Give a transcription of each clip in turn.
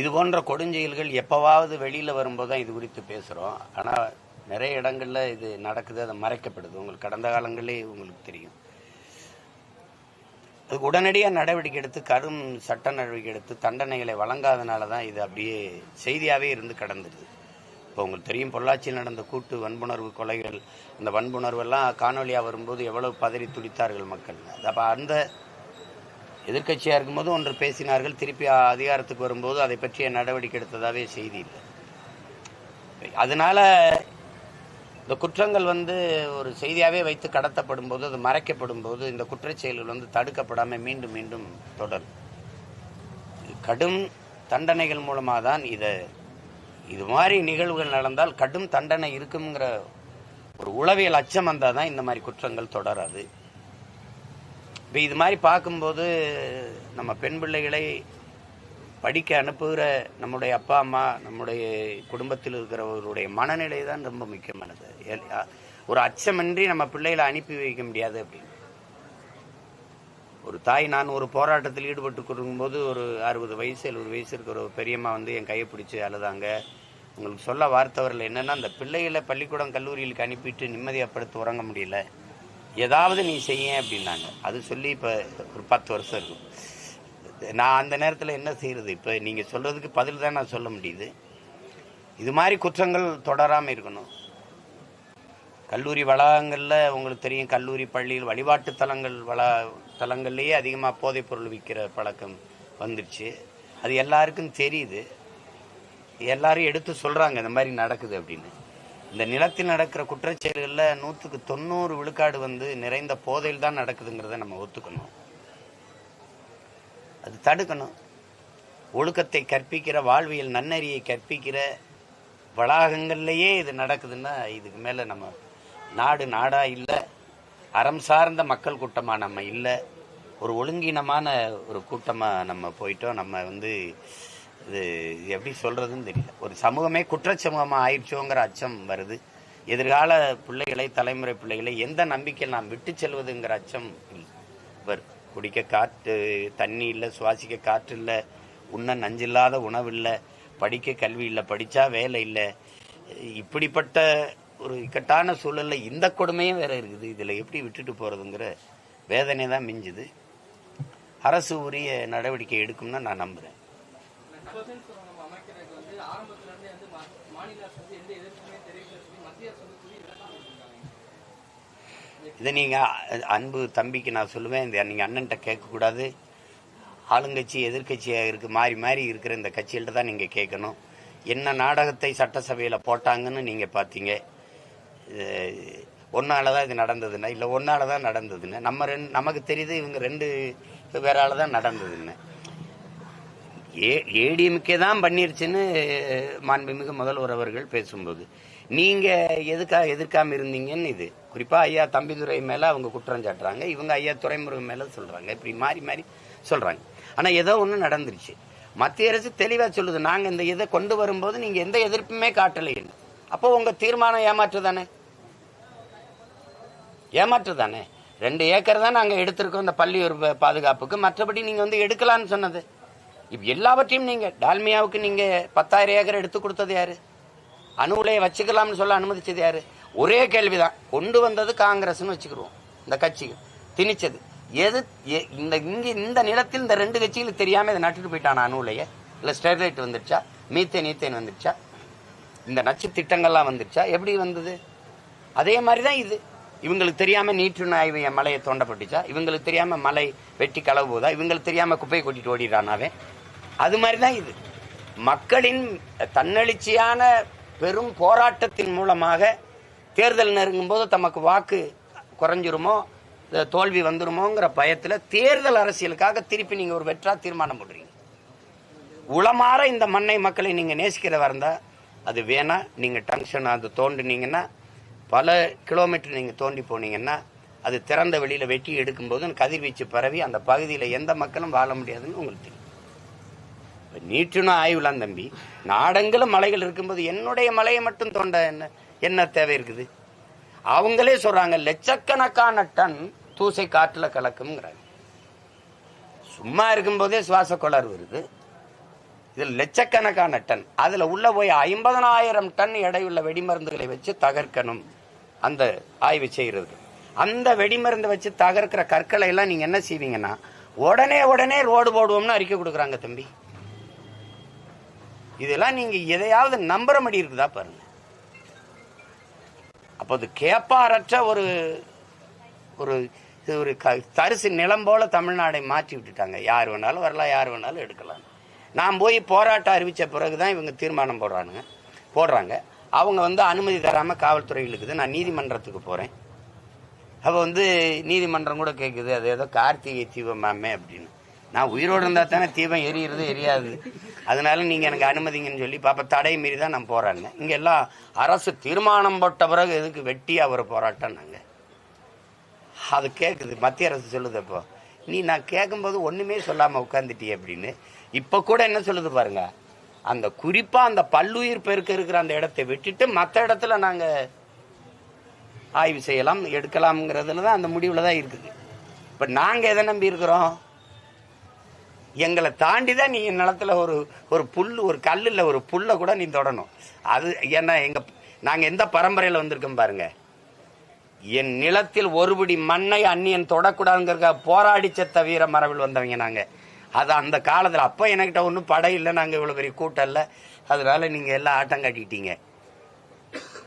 இது போன்ற கொடுஞ்செயல்கள் எப்போவாவது வெளியில் வரும்போது தான் இது குறித்து பேசுகிறோம் ஆனால் நிறைய இடங்களில் இது நடக்குது அது மறைக்கப்படுது. உங்களுக்கு கடந்த காலங்களே உங்களுக்கு தெரியும். அதுக்கு உடனடியாக நடவடிக்கை எடுத்து கரும் சட்ட நடவடிக்கை எடுத்து தண்டனைகளை வழங்காதனால தான் இது அப்படியே செய்தியாகவே இருந்து கடந்துடுது இப்போ உங்களுக்கு தெரியும் பொள்ளாச்சியில் நடந்த கூட்டு வன்புணர்வு கொலைகள் அந்த வன்புணர்வெல்லாம் காணொலியாக வரும்போது எவ்வளவு பதறி துடித்தார்கள் மக்கள். அப்போ அந்த எதிர்க்கட்சியாக இருக்கும்போது ஒன்று பேசினார்கள் திருப்பி அதிகாரத்துக்கு வரும்போது அதை பற்றிய நடவடிக்கை எடுத்ததாகவே செய்தி இல்லை. அதனால் இந்த குற்றங்கள் வந்து ஒரு செய்தியாகவே வைத்து கடத்தப்படும் போது அது மறைக்கப்படும் போது இந்த குற்றச்செயல்கள் வந்து தடுக்கப்படாமல் மீண்டும் மீண்டும் தொடரும். கடும் தண்டனைகள் மூலமாக தான் இதை இது மாதிரி நிகழ்வுகள் நடந்தால் கடும் தண்டனை இருக்குங்கிற ஒரு உளவியல் அச்சம் வந்தால் தான் இந்த மாதிரி குற்றங்கள் தொடராது. இப்போ இது மாதிரி பார்க்கும்போது நம்ம பெண் பிள்ளைகளை படிக்க அனுப்புகிற நம்முடைய அப்பா அம்மா நம்முடைய குடும்பத்தில் இருக்கிறவர்களுடைய மனநிலை தான் ரொம்ப முக்கியமானது. ஒரு அச்சமின்றி நம்ம பிள்ளைகளை அனுப்பி வைக்க முடியாது அப்படின்னு. ஒரு தாய் நான் ஒரு போராட்டத்தில் ஈடுபட்டு கொடுக்கும்போது ஒரு அறுபது வயசு எழுபது வயசு இருக்கிற ஒரு பெரியம்மா வந்து என் கையை பிடிச்சி அழுதாங்க. உங்களுக்கு சொல்ல வார்த்தை வரல. என்னென்னா அந்த பிள்ளைகளை பள்ளிக்கூடம் கல்லூரிகளுக்கு அனுப்பிட்டு நிம்மதியாக படுத்து உறங்க முடியல. ஏதாவது நீ செய்ய அப்படின்னாங்க. அது சொல்லி இப்போ ஒரு பத்து வருஷம் இருக்கும். நான் அந்த நேரத்தில் என்ன செய்கிறது இப்போ நீங்கள் சொல்கிறதுக்கு பதில் தான் நான் சொல்ல முடியுது. இது மாதிரி குற்றங்கள் தொடராமல் இருக்கணும். கல்லூரி வளாகங்களில் உங்களுக்கு தெரியும் கல்லூரி பள்ளியில் வழிபாட்டு தலங்கள் வளா தலங்கள்லேயே அதிகமாக போதைப் பொருள் விற்கிற பழக்கம் வந்துருச்சு. அது எல்லாருக்கும் தெரியுது. எல்லாரும் எடுத்து சொல்கிறாங்க இந்த மாதிரி நடக்குது அப்படின்னு. இந்த நிலத்தில் நடக்கிற குற்றச்செயல்களில் நூற்றுக்கு தொண்ணூறு விழுக்காடு வந்து நிறைந்த போதையில் தான் நடக்குதுங்கிறத நம்ம ஒத்துக்கணும். அது தடுக்கணும். ஒழுக்கத்தை கற்பிக்கிற வாழ்வியல் நன்னறியை கற்பிக்கிற வளாகங்கள்லேயே இது நடக்குதுன்னா இதுக்கு மேலே நம்ம நாடு நாடா இல்லை. அறம் சார்ந்த மக்கள் கூட்டமாக நம்ம இல்லை. ஒரு ஒழுங்கினமான ஒரு கூட்டமாக நம்ம போயிட்டோம். நம்ம வந்து இது எப்படி சொல்கிறதுன்னு தெரியல. ஒரு சமூகமே குற்றச்சமூகமாக ஆயிடுச்சோங்கிற அச்சம் வருது. எதிர்கால பிள்ளைகளை தலைமுறை பிள்ளைகளை எந்த நம்பிக்கையில் நாம் விட்டு செல்வதுங்கிற அச்சம் வரும் குடிக்க காற்று தண்ணி இல்லை சுவாசிக்க காற்று இல்லை உண்ண நஞ்சில்லாத உணவு இல்லை படிக்க கல்வி இல்லை படித்தா வேலை இல்லை. இப்படிப்பட்ட ஒரு இக்கட்டான சூழலில் இந்த கொடுமையும் வேற இருக்குது. இதில் எப்படி விட்டுட்டு போகிறதுங்கிற வேதனை தான் மிஞ்சுது. அரசு உரிய நடவடிக்கை எடுக்கும்னு நான் நம்புகிறேன் இதை நீங்கள் அன்பு தம்பிக்கு நான் சொல்லுவேன் இந்த நீங்கள் அண்ணன்ட்ட கேட்கக்கூடாது. ஆளுங்கட்சி எதிர்க்கட்சியாக இருக்கு மாறி மாறி இருக்கிற இந்த கட்சிகள்ட்ட தான் நீங்கள் கேட்கணும். என்ன நாடகத்தை சட்டசபையில் போட்டாங்கன்னு நீங்கள் பார்த்தீங்க. ஒன்னால தான் இது நடந்ததுன்னா இல்லை ஒன்னால தான் நடந்ததுன்னு. நம்ம ரெண்டு நமக்கு தெரியுது இவங்க ரெண்டு பேரால் தான் நடந்ததுன்னு. ஏ ஏடிஎம்கே தான் பண்ணிருச்சுன்னு மாண்புமிகு முதல்வர் அவர்கள் பேசும்போது. நீங்க எதுக்காக எதிர்க்காம இருந்தீங்கன்னு இது. குறிப்பா ஐயா தம்பிதுரை மேல அவங்க குற்றம் சாட்டுறாங்க இவங்க ஐயா துறைமுருகன் மேல சொல்றாங்க இப்படி மாறி மாறி சொல்றாங்க. ஆனா ஏதோ ஒன்று நடந்துருச்சு. மத்திய அரசு தெளிவா சொல்லுது நாங்க இந்த இதை கொண்டு வரும்போது நீங்க எந்த எதிர்ப்புமே காட்டலைன்னு அப்போ உங்க தீர்மானம் ஏமாற்று தானே? ஏமாற்று தானே? ரெண்டு ஏக்கர் தான் நாங்கள் எடுத்திருக்கோம் இந்த பள்ளியூர் ஒரு பாதுகாப்புக்கு. மற்றபடி நீங்கள் வந்து எடுக்கலான்னு சொன்னது. இப்போ எல்லாவற்றையும் நீங்கள் டால்மியாவுக்கு நீங்கள் பத்தாயிரம் ஏக்கர் எடுத்து கொடுத்தது யாரு? அணுவுலையை வச்சுக்கலாம்னு சொல்ல அனுமதிச்சது யாரு? ஒரே கேள்விதான். கொண்டு வந்தது காங்கிரஸ்னு வச்சுக்கிடுவோம் இந்த கட்சி திணிச்சது. எது எ- இந்த இங்க இந்த நிலத்தில் இந்த ரெண்டு கட்சிகளுக்கு தெரியாம இதை நட்டுட்டு போயிட்டான அணுவுலைய? இல்ல ஸ்டெர்லைட் வந்துருச்சா மீத்தேன் ஈத்தேன் வந்துருச்சா இந்த நச்சு திட்டங்கள்லாம் வந்துருச்சா எப்படி வந்தது? அதே மாதிரி தான் இது. இவங்களுக்கு தெரியாம நீற்று நாய் மலையை தோண்டப்பட்டுச்சா? இவங்களுக்கு தெரியாம மலை வெட்டி களவு போதா? இவங்களுக்கு தெரியாம குப்பையை கொட்டிட்டு ஓடிடுறானாவே அது மாதிரி தான் இது. மக்களின் தன்னெழுச்சியான பெரும் போராட்டத்தின் மூலமாக தேர்தல் நெருங்கும் போது தமக்கு வாக்கு குறைஞ்சிருமோ தோல்வி வந்துருமோங்கிற பயத்தில் தேர்தல் அரசியலுக்காக திருப்பி நீங்கள் ஒரு வெற்றா தீர்மானம் போடுறீங்க. உளமாற இந்த மண்ணை மக்களை நீங்கள் நேசிக்கிறதா இருந்தால் அது வேணால் நீங்கள் டங்ஷன் அது தோண்டினீங்கன்னா பல கிலோமீட்டர் நீங்கள் தோண்டி போனீங்கன்னா அது திறந்த வெளியில் வெட்டி எடுக்கும்போது கதிர்வீச்சு பரவி அந்த பகுதியில் எந்த மக்களும் வாழ முடியாதுன்னு உங்களுக்கு தெரியும். இப்ப ஆய்வுலாம் தம்பி. நாடங்களும் மலைகள் இருக்கும்போது என்னுடைய மலையை மட்டும் தோண்ட என்ன என்ன தேவை இருக்குது? அவங்களே சொல்றாங்க லட்சக்கணக்கான டன் தூசை காற்றுல கலக்கும்ங்கிறாங்க. சும்மா இருக்கும்போதே சுவாச கோளாறு வருது. இதில் லட்சக்கணக்கான டன் அதில் உள்ள போய் ஐம்பதனாயிரம் டன் எடையுள்ள வெடிமருந்துகளை வச்சு தகர்க்கணும். அந்த ஆய்வு செய்கிறது அந்த வெடிமருந்தை வச்சு தகர்க்கிற கற்களை எல்லாம் நீங்கள் என்ன செய்வீங்கன்னா உடனே உடனே ரோடு போடுவோம்னு அறிக்கை கொடுக்குறாங்க தம்பி. இதெல்லாம் நீங்க எதையாவது நம்புற மாதிரி இருக்குதா பாருங்க. அப்போ அது கேப்பாரற்ற ஒரு ஒரு இது ஒரு க- தரிசு நிலம் போல தமிழ்நாடை மாற்றி விட்டுட்டாங்க. யார் வேணாலும் வரலாம் யார் வேணாலும் எடுக்கலாம். நான் போய் போராட்டம் அறிவிச்ச பிறகுதான் இவங்க தீர்மானம் போடுறானுங்க போடுறாங்க. அவங்க வந்து அனுமதி தராமல் காவல்துறை இருக்குது. நான் நீதிமன்றத்துக்கு போகிறேன் அப்போ வந்து நீதிமன்றம் கூட கேட்குது அது ஏதோ கார்த்திகை தீபமாமே அப்படின்னு. நான் உயிரோடு இருந்தால் தானே தீபம் எரியிறது எரியாது. அதனால நீங்கள் எனக்கு அனுமதிங்கன்னு சொல்லி பாப்பா தடை மீறி தான் நான் போராடினேன் இங்கே எல்லாம் அரசு தீர்மானம் போட்ட பிறகு எதுக்கு வெட்டியாக ஒரு போராட்டம் நாங்கள் அது கேட்குது மத்திய அரசு சொல்லுது அப்போ. நீ நான் கேட்கும்போது ஒன்றுமே சொல்லாமல் உட்காந்துட்டியே அப்படின்னு. இப்போ கூட என்ன சொல்லுது பாருங்க. அந்த குறிப்பாக அந்த பல்லுயிர் பெருக்க இருக்கிற அந்த இடத்தை விட்டுட்டு மற்ற இடத்துல நாங்கள் ஆய்வு செய்யலாம் எடுக்கலாம்ங்கிறதுல தான் அந்த முடிவில் தான் இருக்குது. இப்போ நாங்கள் எதை நம்பி இருக்கிறோம்? எங்களை தாண்டி தான் நீ என் நிலத்துல ஒரு ஒரு புல் ஒரு கல்லில் ஒரு புல்லை கூட நீ தொடணும். அது ஏன்னா எங்கள் நாங்கள் எந்த பரம்பரையில் வந்திருக்கோம் பாருங்க. என் நிலத்தில் ஒருபடி மண்ணை அந்நியன் தொடக்கூடாதுங்கிற போராடி செத்த வீர மரபில் வந்தவங்க நாங்கள் அது அந்த காலத்தில் அப்போ என்கிட்ட ஒன்றும் படை இல்லை நாங்கள் இவ்வளோ பெரிய கூட்டம் இல்லை. அதனால நீங்கள் எல்லாம் ஆட்டம் கட்டிட்டீங்க.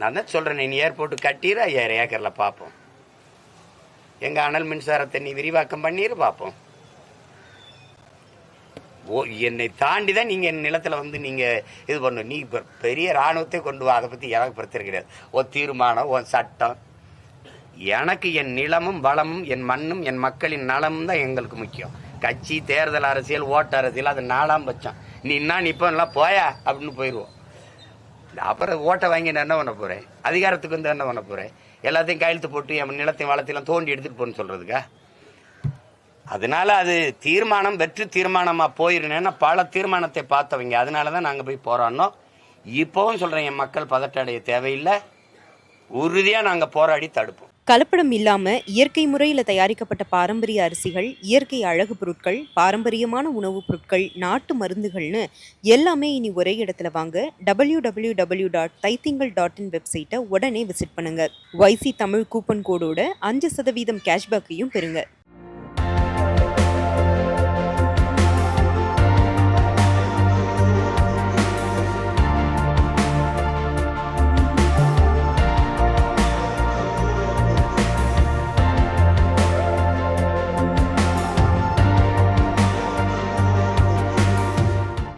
நான் தான் சொல்கிறேன் நீ ஏர்போர்ட்டு கட்டிடுற ஐயாயிரம் ஏக்கரில் பார்ப்போம் எங்கள் அனல் மின்சாரத்தை நீ விரிவாக்கம் பண்ணிடு பார்ப்போம் ஓ என்னை தாண்டி தான் நீங்கள் என் நிலத்தில் வந்து நீங்கள் இது பண்ணணும். நீ இப்போ பெரிய இராணுவத்தை கொண்டு வா அதை பற்றி எனக்கு பிரச்சனை கிடையாது. ஓ தீர்மானம் ஓ சட்டம் எனக்கு என் நிலமும் வளமும் என் மண்ணும் என் மக்களின் நலமும் தான் எங்களுக்கு முக்கியம். கட்சி தேர்தல் அரசியல் ஓட்டு அரசியல் அது நாலாம் பட்சம். நீ என்ன நிப்பெல்லாம் போயா அப்படின்னு போயிடுவோம் அப்புறம் ஓட்டை வாங்கி நான் என்ன பண்ண போகிறேன் அதிகாரத்துக்கு வந்து என்ன பண்ண போகிறேன் எல்லாத்தையும் கையெழுத்து போட்டு என் நிலத்தையும் வளத்தையும் தோண்டி எடுத்துகிட்டு போகணும்னு சொல்கிறதுக்கா அதனால அது தீர்மானம் வெற்றி தீர்மானமா போயிருந்தேன்னா பல தீர்மானத்தை பார்த்தவங்க. அதனால தான் நாங்கள் போய் போராடினோம். இப்போவும் சொல்றேன் என் மக்கள் பதட்ட அடைய தேவையில்லை. உறுதியா நாங்க போராடி தடுப்போம். கலப்படம் இல்லாம இயற்கை முறையில் தயாரிக்கப்பட்ட பாரம்பரிய அரிசிகள் இயற்கை அழகு பொருட்கள் பாரம்பரியமான உணவுப் பொருட்கள் நாட்டு மருந்துகள்னு எல்லாமே இனி ஒரே இடத்துல வாங்க W W W dot Thaithingal dot in வெப்சைட்டை உடனே விசிட் பண்ணுங்க. ஒய்சி தமிழ் கூப்பன் கோடோட அஞ்சு சதவீதம் கேஷ்பேக்கையும் பெறுங்க.